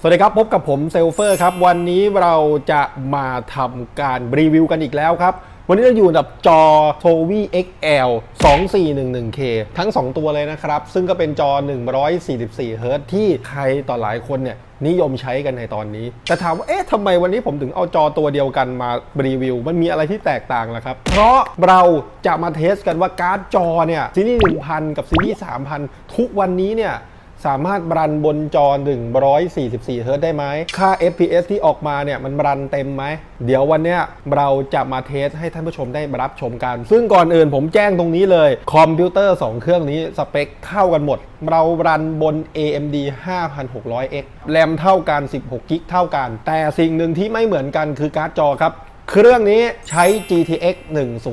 สวัสดีครับ พบกับผมเซลเฟอร์ครับ วันนี้เราจะมาทำการรีวิวกันอีกแล้วครับ วันนี้เราอยู่กับจอ t o v XL 2411K ทั้ง 2 ตัวเลยนะครับ ซึ่งก็เป็นจอ 144 Hz ที่ใครต่อหลายคนเนี่ยนิยมใช้กันในตอนนี้ แต่ถามว่า เอ๊ะทำไมวันนี้ผมถึงเอาจอตัวเดียวกันมารีวิว มันมีอะไรที่แตกต่างล่ะครับ เพราะเราจะมาเทสกันว่าการ์ดจอเนี่ยซีรีส์1000 กับซีรีส์3000 ทุกวันนี้เนี่ย สามารถรันบนจอ 144 เฮิร์ตได้ไหม ค่า FPS ที่ออกมาเนี่ยมันรันเต็มไหม เดี๋ยววันเนี้ยเราจะมาเทสให้ท่านผู้ชมได้รับชมกัน ซึ่งก่อนอื่นผมแจ้งตรงนี้เลย คอมพิวเตอร์ 2 เครื่องนี้สเปคเข้ากันหมด เรารันบน AMD 5600X แรมเท่ากัน 16 กิกเท่ากัน แต่สิ่งหนึ่งที่ไม่เหมือนกันคือการ์ดจอครับเครื่องนี้ใช้ GTX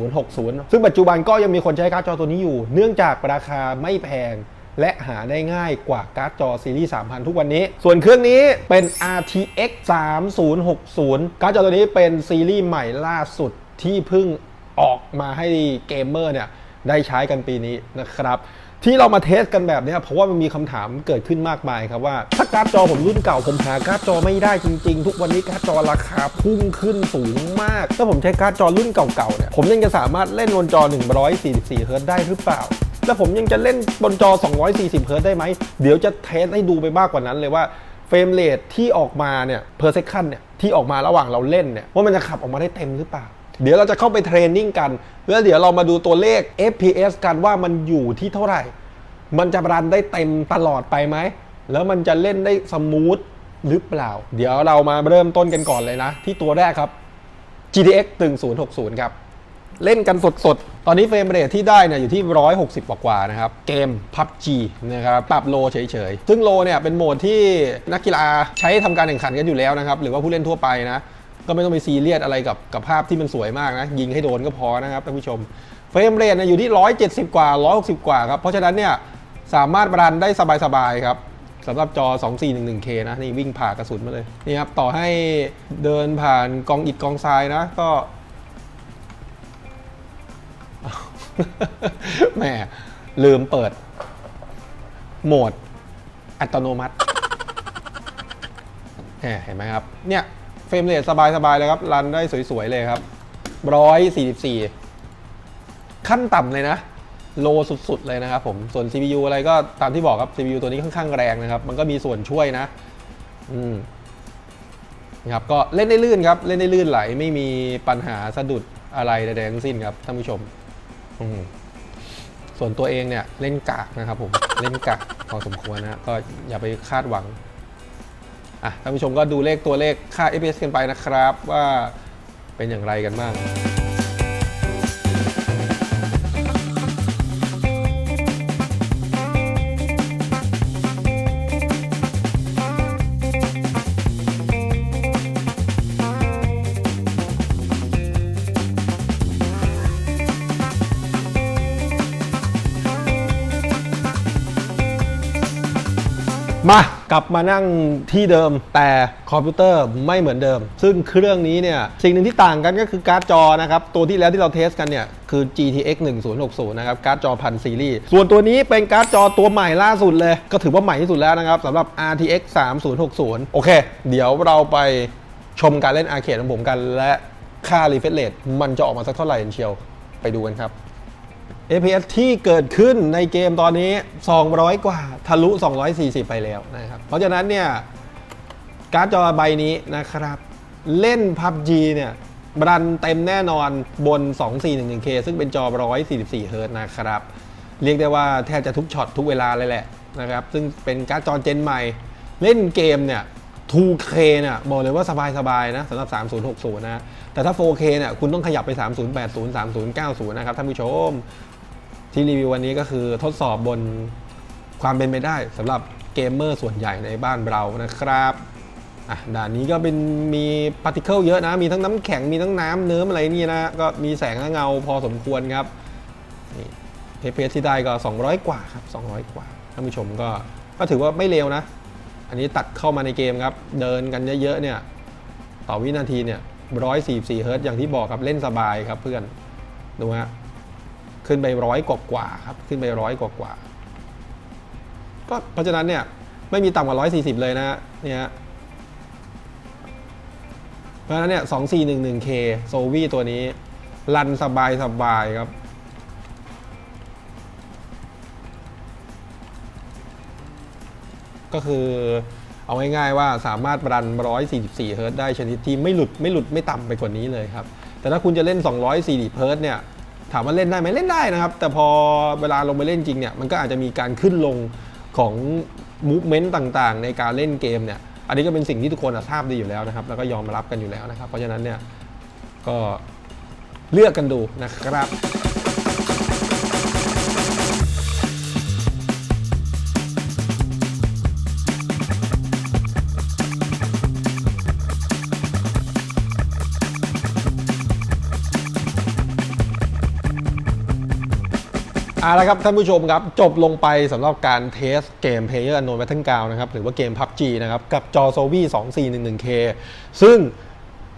1060 ซึ่งปัจจุบันก็ยังมีคนใช้การ์ดจอตัวนี้อยู่ เนื่องจากราคาไม่แพง และหาได้ง่ายกว่าการ์ดจอซีรีส์ 3000 ทุกวันนี้ ส่วนเครื่องนี้เป็น RTX 3060 การ์ดจอตัวนี้เป็นซีรีส์ใหม่ล่าสุดที่เพิ่งออกมาให้เกมเมอร์เนี่ยได้ใช้กันปีนี้นะครับที่เรามาเทสกันแบบนี้เพราะว่ามันมีคำถามเกิดขึ้นมากมายครับว่า ถ้าการ์ดจอผมรุ่นเก่าผมหาการ์ดจอไม่ได้จริงๆ ทุกวันนี้การ์ดจอราคาพุ่งขึ้นสูงมาก ถ้าผมใช้การ์ดจอรุ่นเก่าๆเนี่ยผมยังจะสามารถเล่นบนจอ 144เฮิรตได้หรือเปล่า แล้วผมยังจะเล่นบนจอ 240 เฮิรตได้ไหม เดี๋ยวจะเทสให้ดูไปมากกว่านั้นเลยว่าเฟรมเรทที่ออกมาเนี่ย per second เนี่ยที่ออกมาระหว่างเราเล่นเนี่ยว่ามันจะขับออกมาได้เต็มหรือเปล่า เดี๋ยวเราจะเข้าไปเทรนนิ่งกัน แล้วเดี๋ยวเรามาดูตัวเลข FPS กันว่ามันอยู่ที่เท่าไหร่ มันจะรันได้เต็มตลอดไปไหม แล้วมันจะเล่นได้สมูทหรือเปล่า เดี๋ยวเรามาเริ่มต้นกันก่อนเลยนะ ที่ตัวแรกครับ GTX 1060 ครับ เล่นกันสดๆ ตอนนี้เฟรมเรทที่ได้เนี่ยอยู่ที่ 160 กว่าๆนะครับ เกม PUBG นะครับปรับโลเฉยๆ ซึ่งโลเนี่ยเป็นโหมดที่นักกีฬาใช้ทำการแข่งขันกันอยู่แล้วนะครับ หรือว่าผู้เล่นทั่วไปนะ ก็ไม่ต้องไปซีเรียสอะไรกับกับภาพที่มันสวยมากนะ ยิงให้โดนก็พอนะครับท่านผู้ชม เฟรมเรทเนี่ยอยู่ที่ 170 กว่า 160 กว่าครับ เพราะฉะนั้นเนี่ยสามารถรันได้สบายๆครับสำหรับจอ 2411K นะ นี่วิ่งผ่ากระสุนมาเลย นี่ครับ ต่อให้เดินผ่านกองอิฐกองทรายนะ ก็ แหมลืมเปิด โหมดอัตโนมัติแหมเห็นไหมครับ เนี่ยเฟรมเรทสบายๆเลยครับ รันได้สวยๆเลยครับ144ขั้นต่ำเลยนะ โลสุดๆเลยนะครับผม ส่วน CPU อะไรก็ตามที่บอกครับ CPU ตัวนี้ค่อนข้างแรงนะครับ มันก็มีส่วนช่วยนะ อืมนะครับ ก็เล่นได้ลื่นครับ เล่นได้ลื่นไหล ไม่มีปัญหาสะดุดอะไรใดๆทั้งสิ้นครับท่านผู้ชม อืมส่วนตัวเองเนี่ยเล่นกากนะครับผมเล่นกากพอสมควรนะก็อย่าไปคาดหวังอะท่านผู้ชมก็ดูเลขตัวเลขค่า FPS กันไปนะครับ ว่าเป็นอย่างไรกันบ้าง มากลับมานั่งที่เดิมแต่คอมพิวเตอร์ไม่เหมือนเดิม ซึ่งเครื่องนี้เนี่ยสิ่งหนึ่งที่ต่างกันก็คือการ์ดจอนะครับ ตัวที่แล้วที่เราเทสกันเนี่ยคือ GTX 1060 นะครับ การ์ดจอพันซีรีส์ส่วนตัวนี้เป็นการ์ดจอตัวใหม่ล่าสุดเลย ก็ถือว่าใหม่ที่สุดแล้วนะครับสำหรับ RTX 3060 โอเค เดี๋ยวเราไปชมการเล่นอาร์เคดของผมกัน และค่า refresh rate มันจะออกมาสักเท่าไหร่เชียวไปดูกันครับ FPS ที่เกิดขึ้นในเกมตอนนี้ 200 กว่าทะลุ 240 ไปแล้วนะครับ เพราะฉะนั้นเนี่ยการ์ดจอใบนี้นะครับ เล่น PUBG เนี่ยรันเต็มแน่นอนบน 2411K ซึ่งเป็นจอ 144เฮิรตนะครับ เรียกได้ว่าแทบจะทุกช็อตทุกเวลาเลยแหละนะครับ ซึ่งเป็นการ์ดจอเจนใหม่ เล่นเกมเนี่ย 2K เนี่ยบอกเลยว่าสบายๆนะสำหรับ 3060 นะ แต่ถ้า 4K เนี่ยคุณต้องขยับไป 3080 3090 นะครับท่านผู้ชม ที่รีวิววันนี้ก็คือทดสอบบนความเป็นไปได้สำหรับเกมเมอร์ส่วนใหญ่ในบ้านเรานะครับอะด่านนี้ก็เป็นมีพาร์ติเคิลเยอะนะ มีทั้งน้ำแข็งมีทั้งน้ำเนิ้มอะไรนี่นะ ก็มีแสงและเงาพอสมควรครับนี่เพเพที่ได้ก็ 200 กว่าครับ 200 กว่าท่านผู้ชมก็ก็ถือว่าไม่เลวนะ อันนี้ตัดเข้ามาในเกมครับ เดินกันเยอะๆเนี่ย ต่อวินาทีเนี่ย144เฮิร์ตอย่างที่บอกครับเล่นสบายครับเพื่อน ดูฮะ ขึ้นไปร้อยกว่ากว่าครับ ขึ้นไปร้อยกว่ากว่าก็เพราะฉะนั้นเนี่ยไม่มีต่ำกว่า140เลยนะเนี่ยเพราะฉะนั้นเนี่ย 2411K โซวีตัวนี้รันสบายสบายครับก็คือเอาง่ายๆว่าสามารถรัน 144 เฮิร์ตได้ชนิดที่ไม่หลุดไม่หลุดไม่ต่ำไปกว่านี้เลยครับ แต่ถ้าคุณจะเล่น 240 เฮิร์ตเนี่ย ถามว่าเล่นได้ไหมเล่นได้นะครับ แต่พอเวลาลงไปเล่นจริงเนี่ยมันก็อาจจะมีการขึ้นลงของมูฟเมนต์ต่างๆ ในการเล่นเกมเนี่ยอันนี้ก็เป็นสิ่งที่ทุกคนทราบดีอยู่แล้วนะครับ แล้วก็ยอมรับกันอยู่แล้วนะครับ เพราะฉะนั้นเนี่ยก็เลือกกันดูนะครับ เอาละครับท่านผู้ชมครับ จบลงไปสำหรับการเทสเกม Player Unknown Battleground นะครับหรือว่าเกม PUBG นะครับกับจอ s o v i 2411K ซึ่ง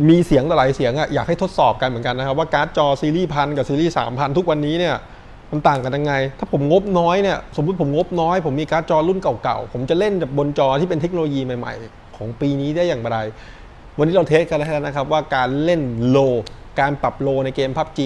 มีเสียงหลายเสียงอะอยากให้ทดสอบกันเหมือนกันนะครับ ว่าการ์ดจอซีรีส์พันกับซีรีส์3,000ทุกวันนี้เนี่ยมันต่างกันยังไง ถ้าผมงบน้อยเนี่ยสมมติผมงบน้อย ผมมีการ์ดจอรุ่นเก่าๆ ผมจะเล่นบบบนจอที่เป็นเทคโนโลยีใหม่ๆ ของปีนี้ได้อย่างไร วันนี้เราเทสกันแล้วนะครับว่าการเล่นโล การปรับโลในเกม PUBG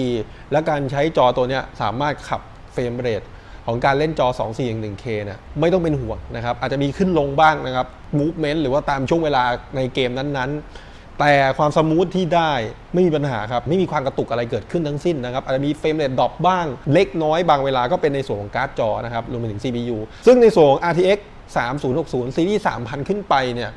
และการใช้จอตัวเนี้ยสามารถขับ เฟรมเรทของการเล่นจอ 2411K นี่ยไม่ต้องเป็นห่วงนะครับ อาจจะมีขึ้นลงบ้างนะครับ movement หรือว่าตามช่วงเวลาในเกมนั้นๆ แต่ความสมูทที่ได้ไม่มีปัญหาครับ ไม่มีความกระตุกอะไรเกิดขึ้นทั้งสิ้นนะครับ อาจจะมีเฟรมเรทดรอปบ้าง เล็กน้อยบางเวลาก็เป็นในส่วนของการ์ดจอนะครับรวมไปถึง CPU ซึ่งในส่วนของ RTX 3060 ซีรีส์3,000 ขึ้นไปเนี่ย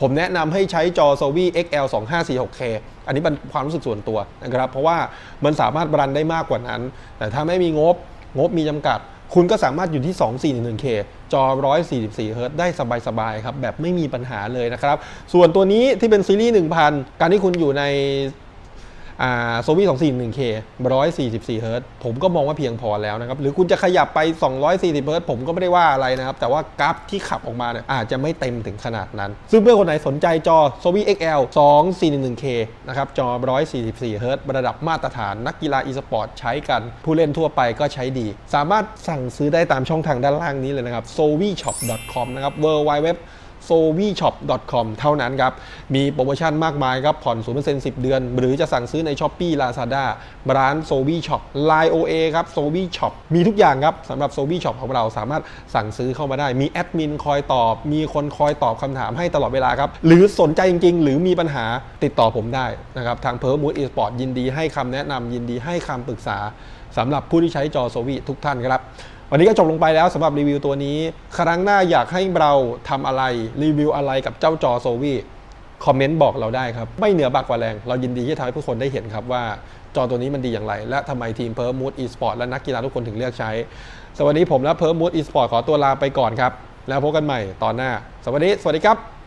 ผมแนะนำให้ใช้จอ s o v i XL 2546K อันนี้เป็นความรู้สึกส่วนตัวนะครับเพราะว่ามันสามารถรันได้มากกว่านั้น แต่ถ้าไม่มีงบ งบมีจำกัด คุณก็สามารถอยู่ที่ 2411K จอ 144 h z ได้สบายๆครับแบบไม่มีปัญหาเลยนะครับ ส่วนตัวนี้ที่เป็นซีรีส์ 1000 การที่คุณอยู่ใน โซวี่ 241K 144เคร้อยสี่สิบสี่เฮิร์ตผมก็มองว่าเพียงพอแล้วนะครับ หรือคุณจะขยับไป240เฮิร์ตผมก็ไม่ได้ว่าอะไรนะครับ แต่ว่ากราฟที่ขับออกมาเนี่ยอาจจะไม่เต็มถึงขนาดนั้น ซึ่งเพื่อนคนไหนสนใจจอ s o v i XL 2411K นะครับ จอ144เฮิร์ตระดับมาตรฐานนักกีฬา e-sport ใช้กัน ผู้เล่นทั่วไปก็ใช้ดี สามารถสั่งซื้อได้ตามช่องทางด้านล่างนี้เลยนะครับ s o v i s h o p c o m นะครับ w w w s o v i s h o p c o m เท่านั้นครับ มีโปรโมชั่นมากมายครับ ผ่อน 0% 10 เดือน หรือจะสั่งซื้อใน s h อ p e e Lazada ร้าน s o v i Shop Line OA ครับ s o v i Shop มีทุกอย่างครับสำหรับ s o v i Shop ของเราสามารถสั่งซื้อเข้ามาได้ มีแอดมินคอยตอบ มีคนคอยตอบคำถามให้ตลอดเวลาครับ หรือสนใจจริง ๆ หรือมีปัญหาติดต่อผมได้นะครับ ทาง p e r m o o d Esport ยินดีให้คำแนะนำยินดีให้คำปรึกษาสำหรับผู้ที่ใช้จอ s o v i ทุกท่านครับ วันนี้ก็จบลงไปแล้วสำหรับรีวิวตัวนี้ ครั้งหน้าอยากให้เราทำอะไรรีวิวอะไรกับเจ้าจอโซวีคอมเมนต์บอกเราได้ครับ ไม่เหนือบากกว่าแรง เรายินดีที่จะทำให้ผู้คนได้เห็นครับว่าจอตัวนี้มันดีอย่างไร และทำไมทีมเพิร์มูดอีสปอร์ตและนักกีฬาทุกคนถึงเลือกใช้ สวัสดีผมและเพิร์มูดอีสปอร์ตขอตัวลาไปก่อนครับ แล้วพบกันใหม่ตอนหน้า สวัสดี สวัสดีครับ